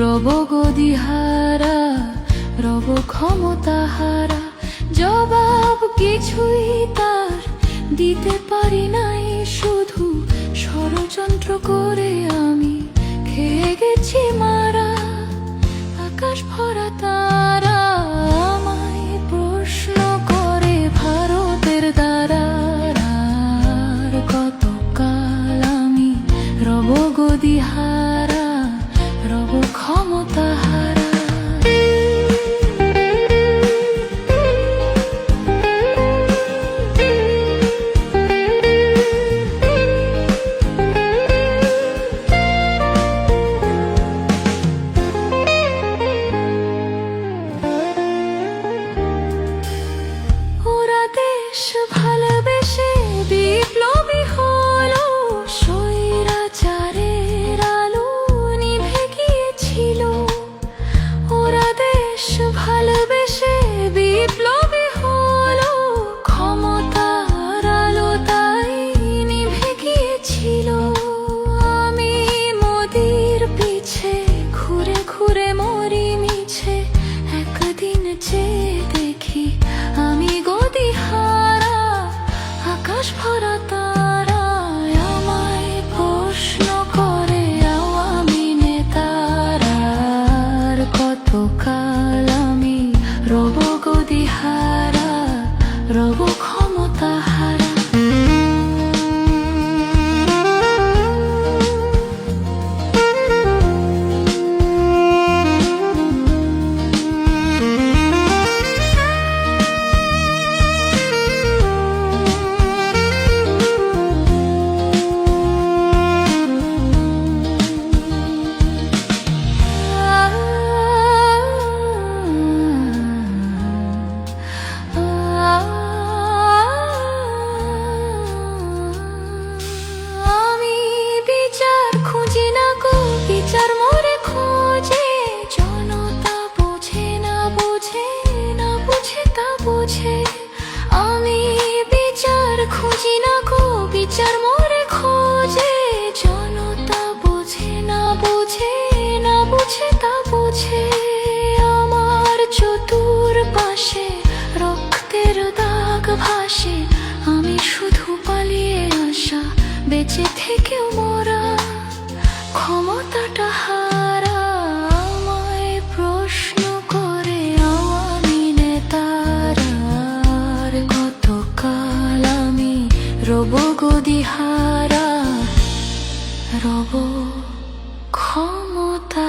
রব গদিহারা, রব ক্ষমতাহারা। জবাব কিছুই তার দিতে পারি নাই, শুধু ষড়যন্ত্র করে আমি খেয়ে গেছি মারা। আকাশ ভরা তারা আমি গদি হারা আকাশ ভরা আমায় প্রশ্ন করে আমি নেতারার কতকাল আমি রব গদি হারা রব ক্ষমতা হারা? তা আমি বিচার খুঁজি না গো, বিচার মোরে খোঁজে। জনতা বোঝে না বোঝে, না বুঝে তা বোঝে। আমার চতুর পাশে রক্তের দাগ ভাসে। আমি শুধু পালিয়ে আসা, বেঁচে থেকেও রব গদিহারা রব ক্ষমতাহারা।